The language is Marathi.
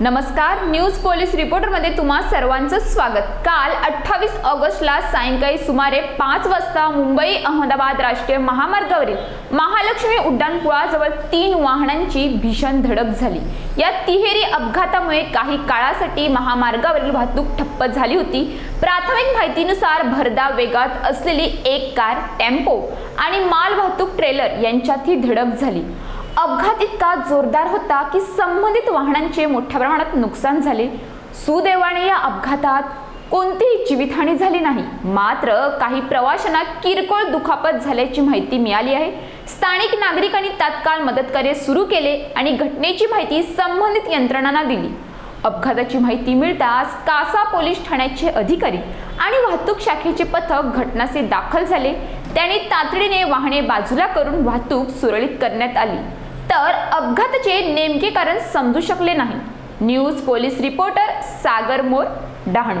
नमस्कार न्यूज पोलीस रिपोर्टरमध्ये तुम्हा सर्वांचं स्वागत. काल अठ्ठावीस ऑगस्टला सायंकाळी सुमारे पाच वाजता मुंबई अहमदाबाद राष्ट्रीय महामार्गावरील महालक्ष्मी उड्डाणपुळाजवळ तीन वाहनांची भीषण धडक झाली. या तिहेरी अपघातामुळे काही काळासाठी महामार्गावरील वाहतूक ठप्प झाली होती. प्राथमिक माहितीनुसार भरदा वेगात असलेली एक कार टेम्पो आणि माल वाहतूक ट्रेलर यांच्यात ही धडक झाली. अपघात इतका जोरदार होता की संबंधित वाहनांचे मोठ्या प्रमाणात नुकसान झाले. सुदैवाने या अपघातात कोणतीही जीवितहानी झाली नाही. मात्र काही प्रवाशांना किरकोळ दुखापत झाल्याची माहिती मिळाली आहे. स्थानिक नागरिकांनी तात्काळ मदतकार्य सुरू केले आणि घटनेची माहिती संबंधित यंत्रणांना दिली. अपघाताची माहिती मिळताच कासा पोलीस ठाण्याचे अधिकारी आणि वाहतूक शाखेचे पथक घटनास्थळी दाखल झाले. त्यांनी तातडीने वाहने बाजूला करून वाहतूक सुरळीत करण्यात आली. तर अपघाताचे नेमके कारण समजू शकले नाही. News police reporter Sagar More Dahanu.